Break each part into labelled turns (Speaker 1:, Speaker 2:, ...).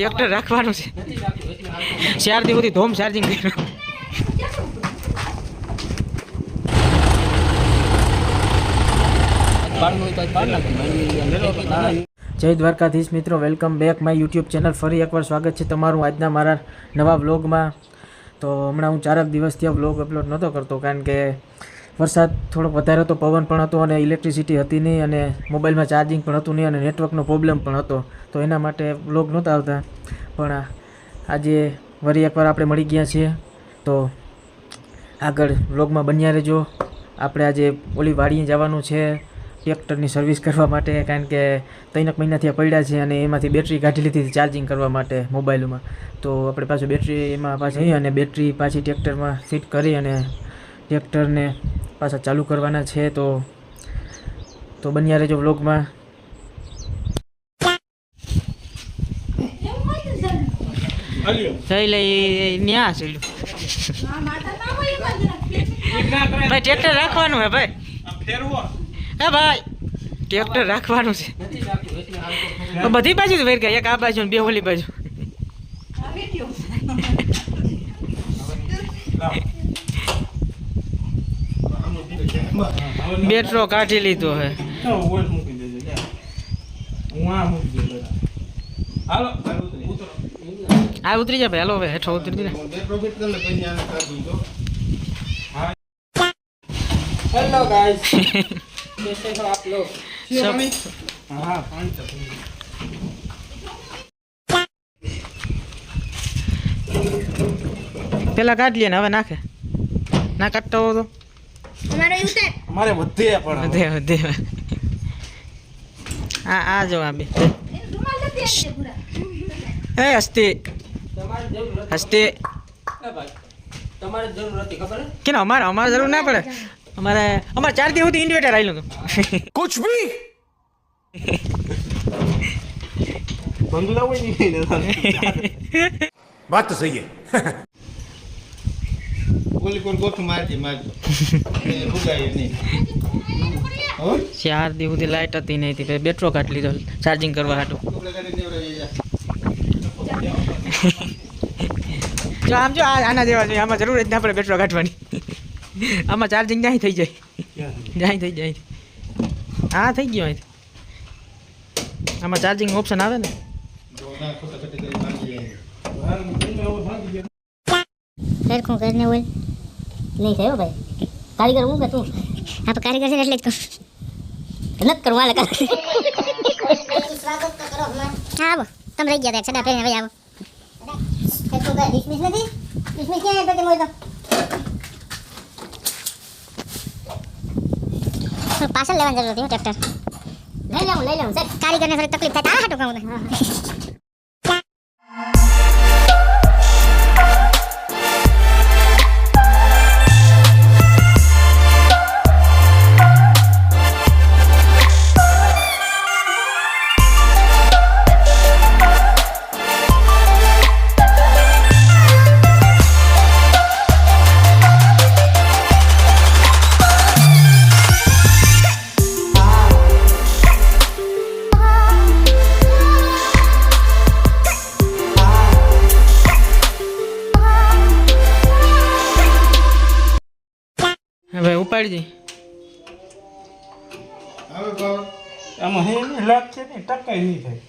Speaker 1: Tractor રાખવાનું છે. ચાર દી સુધી ધોમ ચાર્જિંગ કર્યું. જય દ્વારકાધીશ મિત્રો welcome back my YouTube channel ફરી એકવાર સ્વાગત છે તમારું આજના મારા નવા વ્લોગમાં તો હમણાં હું ચારક દિવસથી આ વ્લોગ અપલોડ નહોતો કરતો, કારણ કે વરસાદ થોડોક વધારે હતો, પવન પણ હતો અને ઇલેક્ટ્રિસિટી હતી નહીં અને મોબાઈલમાં ચાર્જિંગ પણ હતું નહીં અને નેટવર્કનો પ્રોબ્લેમ પણ હતો. તો એના માટે વ્લોગ નહોતા આવતા. પણ આજે વળી એકવાર આપણે મળી ગયા છીએ. તો આગળ વ્લોગમાં બન્યા રહેજો. આપણે આજે ઓલી વાડીએ જવાનું છે ટ્રેક્ટરની સર્વિસ કરવા માટે, કારણ કે ત્રણેક મહિનાથી પડ્યા છે અને એમાંથી બેટરી કાઢી લીધી ચાર્જિંગ કરવા માટે મોબાઈલમાં. તો આપણે પાછું બેટરી એમાં પાછી અને બેટરી પાછી ટ્રેક્ટરમાં ફિટ કરી અને ટ્રેક્ટરને પાછા ચાલુ કરવાના છે. તો તો બન્યા રહેજો વ્લોગમાં જઈ લઈ ન્યા ચડ્યું ભાઈ ટ્રેક્ટર રાખવાનું હે ભાઈ. હે ભાઈ ટ્રેક્ટર રાખવાનું છે. બધી બાજુ વેર ગયા એક આ બાજુ બે ઓલી બાજુ. બેટરો કાઢી લીધો હે. આ ઉતરી જા ભાઈ હાલો હવે હેઠો ઉતરી દે
Speaker 2: हेलो गाइस कैसे हो आप लोग
Speaker 1: પેલા કાઢ લે ને હવે નાખે ના કાઢતો હો તો
Speaker 3: અમારો ઉતર
Speaker 2: हमारे बुद्धि है पड़ा
Speaker 1: વધે વધે આ આ જો આ બે
Speaker 3: રૂમાલ નથી આપજે પૂરા
Speaker 1: એ હસ્તી
Speaker 2: તમારે જરૂર
Speaker 1: હસ્તે કે અમારે અમારે જરૂર ના પડે. અમારે અમારે ચાર દિવસ સુધી ઇન્ડિવેટર આવેલું હતું.
Speaker 2: કુછ
Speaker 4: ભી? વાત તો સહી
Speaker 5: ઓલી કોણ
Speaker 1: ચાર દિવસ સુધી લાઇટ હતી નહીં હતી બેટરો કાઢ લીધો ચાર્જિંગ કરવા હાટું.
Speaker 5: જા
Speaker 1: આમ જો આના જેવા જોઈએ. આમાં જરૂર જ ના પડે બેટરો કાઢવાની આમાં ચાર્જિંગ ત્યાં થઈ જાય. જાય થઈ જાય હા થઈ ગયો અહીંથી. આમાં ચાર્જિંગ ઓપ્શન આવે ને?
Speaker 5: કરી જાય
Speaker 3: સરખું કરીને બોલ નહીં થયો ભાઈ. કારીગર હું કે તું? હા તો કારીગર છે એટલે જ કહું નથી કરવું હાલે હા તમે રહી ગયા પહેરીને ભાઈ આવો. ડિસમિસ નથી ડિસમિસ ક્યાં પેટી મોય તો પાછળ લેવાની જરૂર હતી ટ્રેક્ટર લઈ લઉં લઈ લઉં કારીગરને તકલીફ થાય તો આ હાટું કહું
Speaker 1: ઉપાડી
Speaker 5: ભાવ
Speaker 2: આમાં હે નહીં લાગ છે ને ટકાઈ નહીં થાય.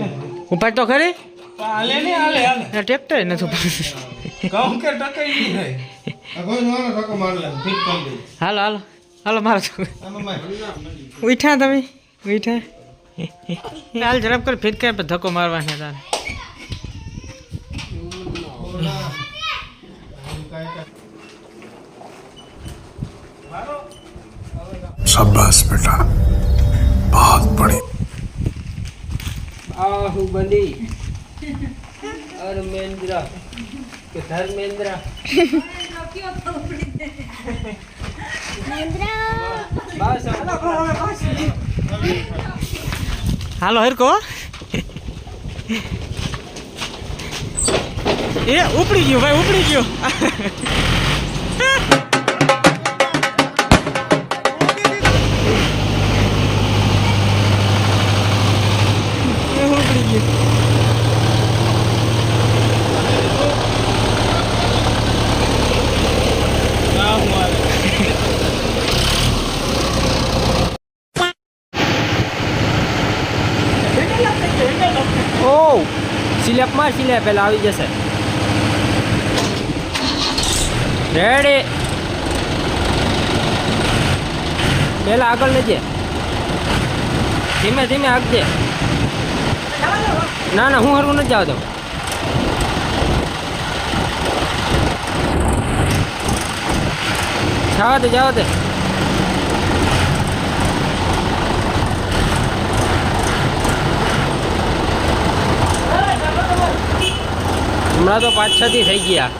Speaker 2: ને.
Speaker 1: ઉપાડ તો ખરી.
Speaker 2: હાલે ને હાલે હાલે.
Speaker 1: ટ્રેક્ટર નથી ઉપાડતું.
Speaker 2: કહું કે ટકાઈ નહીં થાય.
Speaker 5: નો
Speaker 1: હાલો હાલો હાલો. મારો છોકરો
Speaker 5: આમાં માર
Speaker 1: ઉઠા તમે. ઉઠા. હાલ ઝડપ કર ફિટ કર ધક્કો મારવાનો તારે.
Speaker 4: शाबाश बेटा बहुत बड़ी
Speaker 2: બાહુબલી અરમેન્દ્ર કે ધર્મેન્દ્ર બસ
Speaker 1: હાલો હરકો એ ઉપડી ગયું ભાઈ ઉપડી ગયું
Speaker 2: चाहिए। सिलेप मार सिलेप है लावी जैसे। रेडी पहला आगे लीजिए धीमे धीमे आगजे ના ના હું હરવું નથી જાવ જવા દે જવા દે હમણાં તો પાંચ છ થી થઈ ગયા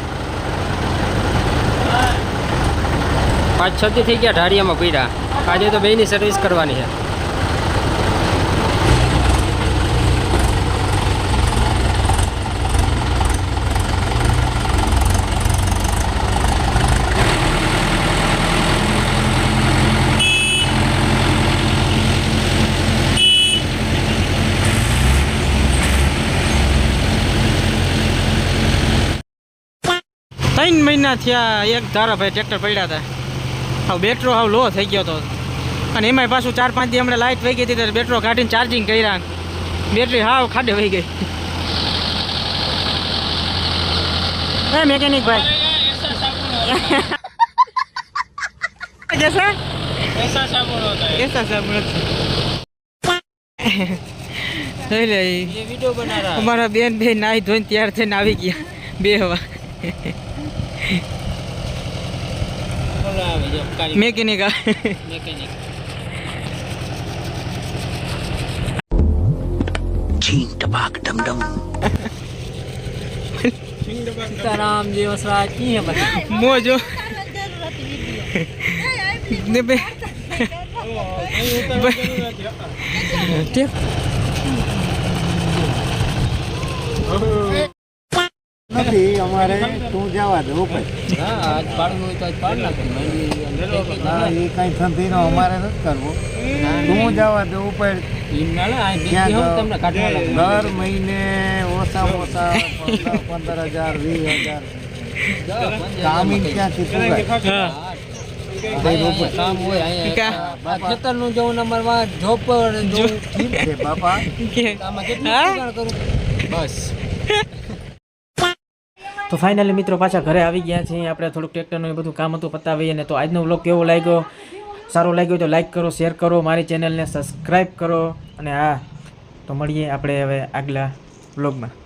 Speaker 2: પાંચ છ થી થઈ ગયા ઢાળિયામાં પીડા આજે તો બેની સર્વિસ કરવાની છે
Speaker 1: ત્રણ મહિના થયા એક ધારાભાઈ ટ્રેક્ટર પડ્યા હતા. હા બેટરો હાવ લો થઈ ગયો હતો અને એમાંય પાછું ચાર પાંચ દી હમણાં લાઇટ વહી ગઈ હતી ત્યારે બેટરો કાઢીને ચાર્જિંગ કર્યા. બેટરી હાવ ખાડે વહી ગઈ. એ મેકેનિક ભાઈ.
Speaker 2: જશે?
Speaker 1: અમારા બેન બે નાઈ ધોઈને તૈયાર થઈને આવી ગયા. બે હવા.
Speaker 2: મેકેનિક
Speaker 1: મેકેનિક છીન
Speaker 2: ટપાક ડમડમ સીતારામ જેવો સ્વાદ કી હે બધા
Speaker 1: મોજો ને બે ટેપ Oh
Speaker 6: નથી અમારે તું જવા દે
Speaker 2: ભાઈ
Speaker 6: ના એ કઈ થતી નો અમારે નથી કરવું. તું જવા દે ઉપર. દર મહિને ઓછા ઓછા પંદર હજાર વીસ હજાર. કામી ક્યાંથી
Speaker 2: પુરાયનું જવું નંબરમાં જોબ પર
Speaker 6: બાપા.
Speaker 2: બસ.
Speaker 1: તો ફાઇનલી મિત્રો પાછા ઘરે આવી ગયા છીએ. આપણે થોડુંક ટ્રેક્ટરનું એ બધું કામ હતું પતાવીએ ને તો આજનો વ્લોગ કેવો લાગ્યો? સારો લાગ્યો તો લાઇક કરો શેર કરો, મારી ચેનલને સબસ્ક્રાઈબ કરો. અને હા, તો મળીએ આપણે હવે આગલા વ્લોગમાં